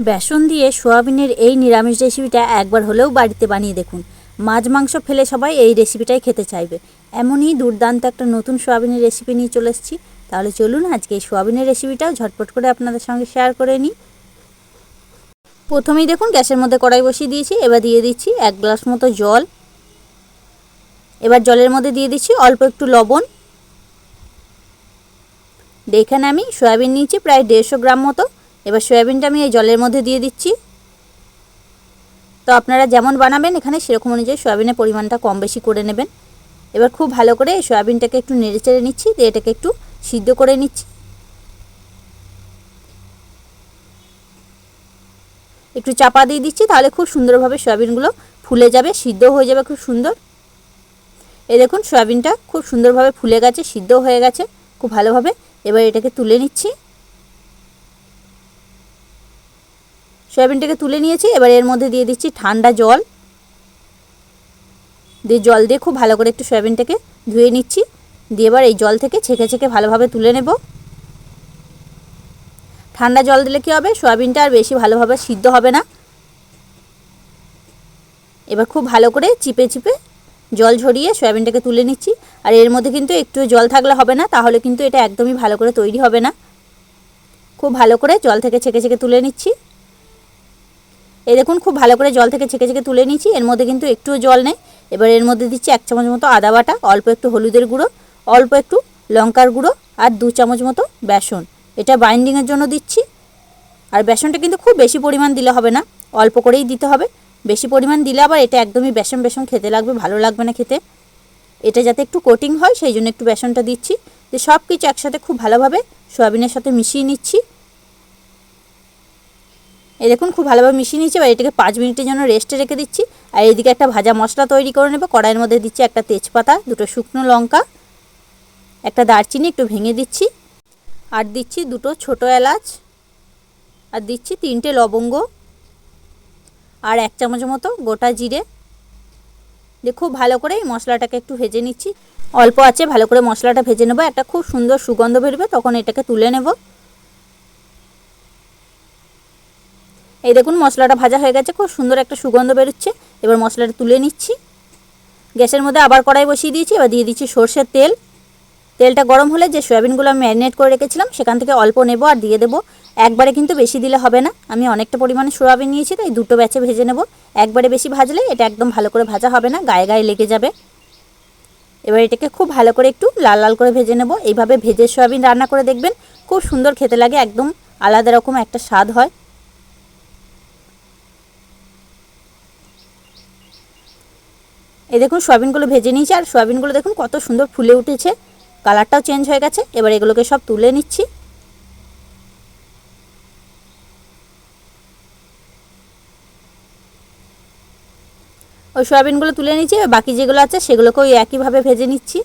বেসন দিয়ে সোয়াবিনের এই নিরামিষ রেসিপিটা একবার হলেও বাড়িতে বানিয়ে দেখুন। মাছ মাংস ফেলে সবাই এই রেসিপিটাই খেতে চাইবে। এমনই দুর্দান্ত একটা নতুন সোয়াবিনের রেসিপি নিয়ে চলে এসেছি। তাহলে চলুন আজকে এই সোয়াবিনের রেসিপিটাও ঝটপট করে আপনাদের সঙ্গে শেয়ার করে নিই। প্রথমেই দেখুন, গ্যাসের মধ্যে কড়াই বসিয়ে দিয়েছি। এবার দিয়ে দিচ্ছি এক গ্লাস মতো জল। এবার জলের মধ্যে দিয়ে দিচ্ছি অল্প একটু লবণ। এখানে আমি, সয়াবিন নিয়েছি প্রায় দেড়শো গ্রাম মতো। এবার সয়াবিনটা আমি এই জলের মধ্যে দিয়ে দিচ্ছি। তো আপনারা যেমন বানাবেন এখানে সেরকম অনুযায়ী সয়াবিনের পরিমাণটা কম বেশি করে নেবেন। এবার খুব ভালো করে এই সয়াবিনটাকে একটু নেড়ে চেড়ে নিচ্ছি, দিয়ে এটাকে একটু সিদ্ধ করে নিচ্ছি। একটু চাপা দিয়ে দিচ্ছি, তাহলে খুব সুন্দরভাবে সয়াবিনগুলো ফুলে যাবে, সিদ্ধ হয়ে যাবে খুব সুন্দর। এই দেখুন, সয়াবিনটা খুব সুন্দরভাবে ফুলে গেছে, সিদ্ধ হয়ে গেছে, খুব ভালোভাবে। এবার এটাকে তুলে নিচ্ছি। সয়াবিনটাকে তুলে নিয়েছি, এবার এর মধ্যে দিয়ে দিচ্ছি ঠান্ডা জল। দিয়ে জল দিয়ে খুব ভালো করে একটু সয়াবিনটাকে ধুয়ে নিচ্ছি। দিয়ে এবার এই জল থেকে ছেঁকে ছেঁকে ভালোভাবে তুলে নেব। ঠান্ডা জল দিলে কী হবে? সয়াবিনটা আর বেশি ভালোভাবে সিদ্ধ হবে না। এবার খুব ভালো করে চিপে চিপে জল ঝরিয়ে সয়াবিনটাকে তুলে নিচ্ছি। আর এর মধ্যে কিন্তু একটু জল থাকলে হবে না, তাহলে কিন্তু এটা একদমই ভালো করে তৈরি হবে না। খুব ভালো করে জল থেকে ছেঁকে ছেঁকে তুলে নিচ্ছি। এই দেখুন, খুব ভালো করে জল থেকে ছেঁকে ছেঁকে তুলে নিচ্ছি এর মধ্যে কিন্তু একটুও জল নেই। এবার এর মধ্যে দিচ্ছি এক চামচ মতো আদা বাটা, অল্প একটু হলুদের গুঁড়ো, অল্প একটু লঙ্কার গুঁড়ো আর দু চামচ মতো বেসন। এটা বাইন্ডিংয়ের জন্য দিচ্ছি। আর বেসনটা কিন্তু খুব বেশি পরিমাণ দিলে হবে না, অল্প করেই দিতে হবে। বেশি পরিমাণ দিলে আবার এটা একদমই বেসন বেসন খেতে লাগবে, ভালো লাগবে না খেতে। এটা যাতে একটু কোটিং হয়, সেই জন্য একটু বেসনটা দিচ্ছি। যে সব কিছু একসাথে খুব ভালোভাবে সয়াবিনের সাথে মিশিয়ে নিচ্ছি। এই দেখুন, খুব ভালোভাবে মিশিয়ে নিচ্ছি এবার এটাকে পাঁচ মিনিটের জন্য রেস্টে রেখে দিচ্ছি। আর এইদিকে একটা ভাজা মশলা তৈরি করে নেব। কড়াইয়ের মধ্যে দিচ্ছি একটা তেজপাতা, দুটো শুকনো লঙ্কা, একটা দারচিনি একটু ভেঙে দিচ্ছি। আর দিচ্ছি দুটো ছোটো এলাচ, আর দিচ্ছি তিনটে লবঙ্গ, আর এক চামচ মতো গোটা জিরে। দিয়ে খুব ভালো করে এই মশলাটাকে একটু ভেজে নিচ্ছি। অল্প আছে, ভালো করে মশলাটা ভেজে নেব। একটা খুব সুন্দর সুগন্ধ বেরবে, তখন এটাকে তুলে নেব। এই দেখুন, মশলাটা ভাজা হয়ে গেছে, খুব সুন্দর একটা সুগন্ধ বেরোচ্ছে। এবার মশলাটা তুলে নিচ্ছি। গ্যাসের মধ্যে আবার কড়াই বসিয়ে দিয়েছি, এবার দিয়ে দিচ্ছি সর্ষের তেল। তেলটা গরম হলে যে সয়াবিনগুলো আমি ম্যারিনেট করে রেখেছিলাম, সেখান থেকে অল্প নেব আর দিয়ে দেবো। একবারে কিন্তু বেশি দিলে হবে না, আমি অনেকটা পরিমাণে সয়াবিন নিয়েছি, তাই দুটো ব্যাচে ভেজে নেব। একবারে বেশি ভাজলে এটা একদম ভালো করে ভাজা হবে না, গায়ে গায়ে লেগে যাবে। এবার এটাকে খুব ভালো করে একটু লাল লাল করে ভেজে নেব। এইভাবে ভেজে সয়াবিন রান্না করে দেখবেন, খুব সুন্দর খেতে লাগে, একদম আলাদা রকম একটা স্বাদ হয়। এই দেখুন, সয়াবিনগুলো ভেজে নিয়েছি, আর সয়াবিনগুলো দেখুন কত সুন্দর ফুলে উঠেছে। কালারটাও চেঞ্জ হয়ে গেছে, এবার এগুলোকে সব তুলে নিচ্ছি। ওই সয়াবিনগুলো তুলে নিচ্ছি বাকি যেগুলো আছে সেগুলোকে ওই একইভাবে ভেজে নিচ্ছি।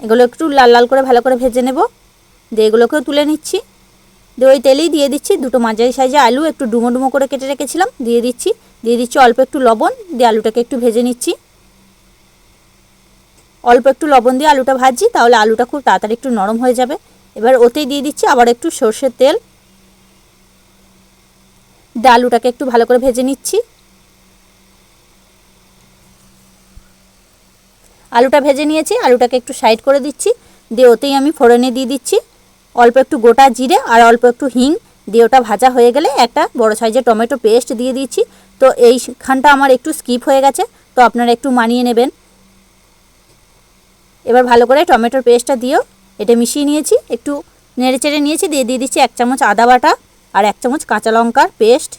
এগুলো একটু লাল লাল করে ভালো করে ভেজে নেব, দিয়ে এগুলোকেও তুলে নিচ্ছি। দিয়ে ওই তেলেই দিয়ে দিচ্ছি, দুটো মাঝারি সাইজে আলু, একটু ডুমো ডুমো করে কেটে রেখেছিলাম, দিয়ে দিচ্ছি দিয়ে দিচ্ছি অল্প একটু লবণ, দিয়ে আলুটাকে একটু ভেজে নিচ্ছি। অল্প একটু লবণ দিয়ে আলুটা ভাজছি, তাহলে আলুটা খুব তাড়াতাড়ি একটু নরম হয়ে যাবে। এবার ওতেই দিয়ে দিচ্ছি আবার একটু সর্ষের তেল। দিয়ে আলুটাকে একটু ভালো করে ভেজে নিচ্ছি। আলুটা ভেজে নিয়েছি, আলুটাকে একটু সাইড করে দিচ্ছি, দিয়ে ওতেই আমি ফোড়নে দিয়ে দিচ্ছি। অল্প একটু গোটা জিরে আর অল্প একটু হিং দিয়ে ওটা ভাজা হয়ে গেলে একটা বড় সাইজের টমেটো পেস্ট দিয়ে দিচ্ছি। তো এইখানটা আমার একটু স্কিপ হয়ে গেছে, তো আপনারা একটু মানিয়ে নেবেন। এবার ভালো করে টমেটোর পেস্টটা দিয়েও এটা মিশিয়ে নিয়েছি, একটু নেড়ে চেড়ে নিয়েছি, দিয়ে দিয়ে দিচ্ছি এক চামচ আদা বাটা আর এক চামচ কাঁচা লঙ্কার পেস্ট।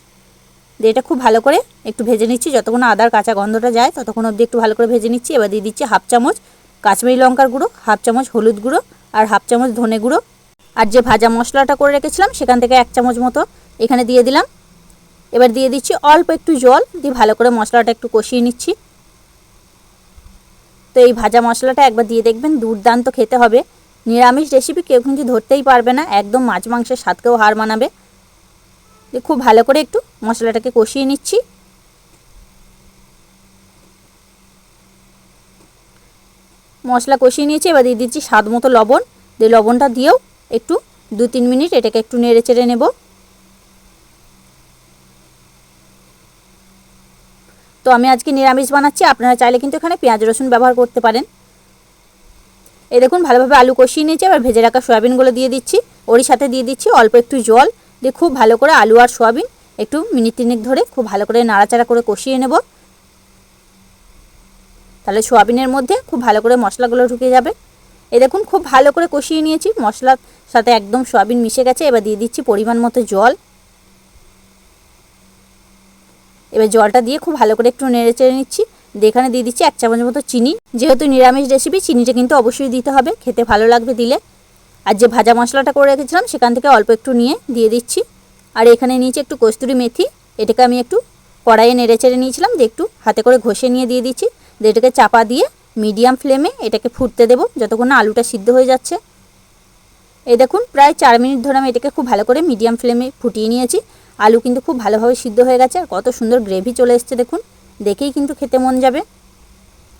দিয়ে এটা খুব ভালো করে একটু ভেজে নিচ্ছি, যতক্ষণ আদার কাঁচা গন্ধটা যায়, ততক্ষণ অবধি একটু ভালো করে ভেজে নিচ্ছি। এবার দিয়ে দিচ্ছি হাফ চামচ কাশ্মীরি লঙ্কার গুঁড়ো, হাফ চামচ হলুদ গুঁড়ো আর হাফ চামচ ধনে গুঁড়ো। আর যে ভাজা মশলাটা করে রেখেছিলাম, সেখান থেকে এক চামচ মতো এখানে দিয়ে দিলাম। এবার দিয়ে দিচ্ছি অল্প একটু জল, দিয়ে ভালো করে মশলাটা একটু কষিয়ে নিচ্ছি। তো এই ভাজা মশলাটা একবার দিয়ে দেখবেন, দুর্দান্ত খেতে হবে। নিরামিষ রেসিপি কেউ কিন্তু ধরতেই পারবে না, একদম মাছ মাংসের স্বাদকেও হার মানাবে। খুব ভালো করে একটু মশলাটাকে কষিয়ে নিচ্ছি। মশলা কষিয়ে নিয়েছি, এবার দিয়ে দিচ্ছি স্বাদ মতো লবণ। দিয়ে লবণটা দিয়েও একটু, দু, তিন মিনিট এটাকে একটু নেড়ে চেড়ে নেব। তো আমি আজকে নিরামিষ বানাচ্ছি, আপনারা চাইলে কিন্তু এখানে পেঁয়াজ, রসুন ব্যবহার করতে পারেন। এই দেখুন, ভালোভাবে আলু কষিয়ে নিয়েছি, এবার ভেজে রাখা সয়াবিনগুলো দিয়ে দিচ্ছি। ওরই সাথে দিয়ে দিচ্ছি অল্প একটু জল, দিয়ে খুব ভালো করে আলু আর সয়াবিন একটু মিনিট তিনেক ধরে খুব ভালো করে নাড়াচাড়া করে কষিয়ে নেব। তাহলে সোয়াবিনের মধ্যে খুব ভালো করে মশলাগুলো ঢুকে যাবে। এই দেখুন, খুব ভালো করে কষিয়ে নিয়েছি। মশলার সাথে একদম সয়াবিন মিশে গেছে। এবার দিয়ে দিচ্ছি পরিমাণ মতো জল। এবার জলটা দিয়ে খুব ভালো করে একটু নেড়ে চেড়ে নিচ্ছি। এখানে দিয়ে দিচ্ছি এক চামচ মতো চিনি। যেহেতু নিরামিষ রেসিপি চিনিটা কিন্তু অবশ্যই দিতে হবে। খেতে ভালো লাগবে দিলে। আর যে ভাজা মশলাটা করে রেখেছিলাম, সেখান থেকে অল্প একটু নিয়ে দিয়ে দিচ্ছি। আর এখানে নিয়েছি একটু কস্তুরি মেথি। এটাকে আমি একটু কড়াইয়ে নেড়ে চেড়ে নিয়েছিলাম। দিয়ে একটু হাতে করে ঘষে নিয়ে দিয়ে দিচ্ছি। দিয়ে এটাকে চাপা দিয়ে মিডিয়াম ফ্লেমে এটাকে ফুটতে দেবো যতক্ষণ না আলুটা সিদ্ধ হয়ে যাচ্ছে। এই দেখুন, প্রায় চার মিনিট ধরে আমি এটাকে খুব ভালো করে মিডিয়াম ফ্লেমে ফুটিয়ে নিয়েছি। আলু কিন্তু খুব ভালোভাবে সিদ্ধ হয়ে গেছে আর কত সুন্দর গ্রেভি চলে এসছে দেখুন, দেখেই কিন্তু খেতে মন যাবে।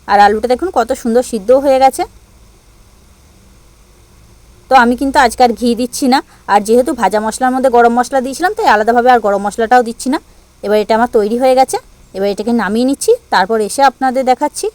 আর আলুটা দেখুন, কত সুন্দর সিদ্ধও হয়ে গেছে। তো আমি কিন্তু আজকে ঘি দিচ্ছি না, আর যেহেতু ভাজা মশলার মধ্যে গরম মশলা দিয়েছিলাম, তাই আলাদাভাবে আর গরম মশলাটাও দিচ্ছি না। এবার এটা আমার তৈরি হয়ে গেছে, এবার এটাকে নামিয়ে নিচ্ছি, তারপর এসে আপনাদের দেখাচ্ছি।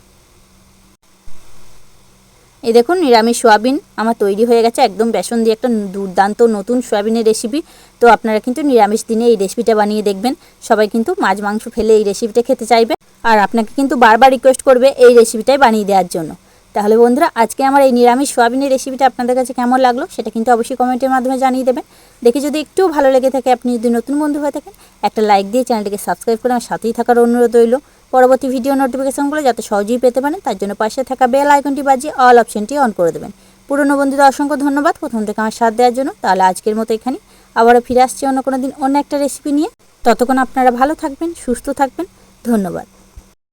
এই দেখুন, নিরামিষ সোয়াবিন আমার তৈরি হয়ে গেছে, একদম বেসন দিয়ে একটা দুর্দান্ত নতুন সোয়াবিনের রেসিপি তো আপনারা কিন্তু নিরামিষ দিনে এই রেসিপিটা বানিয়ে দেখবেন। সবাই কিন্তু মাছ, মাংস ফেলে এই রেসিপিটা খেতে চাইবে। আর আপনাকে কিন্তু বারবার রিকোয়েস্ট করবে এই রেসিপিটাই বানিয়ে দেওয়ার জন্য। তাহলে বন্ধুরা, আজকে আমার এই নিরামিষ সোয়াবিনের রেসিপিটা আপনাদের কাছে কেমন লাগল, সেটা কিন্তু অবশ্যই কমেন্টের মাধ্যমে জানিয়ে দেবেন। দেখে যদি একটু ভালো লেগে থাকে, আপনি যদি নতুন বন্ধু হয়ে থাকেন, একটা লাইক দিয়ে চ্যানেলটিকে সাবস্ক্রাইব করে আমার সাথেই থাকার অনুরোধ রইল। পরবর্তী ভিডিও নোটিফিকেশনগুলো যাতে সহজেই পেতে পারেন, তার জন্য পাশে থাকা বেল আইকনটি বাজিয়ে অল অপশনটি অন করে দেবেন। পুরনো বন্ধুদের অসংখ্য ধন্যবাদ। প্রথম থেকে আমার সাথ দেওয়ার জন্য তাহলে আজকের মতো এখানে। আবারও ফিরে আসছি অন্য কোনো দিন অন্য একটা রেসিপি নিয়ে। ততক্ষণ আপনারা ভালো থাকবেন, সুস্থ থাকবেন। ধন্যবাদ।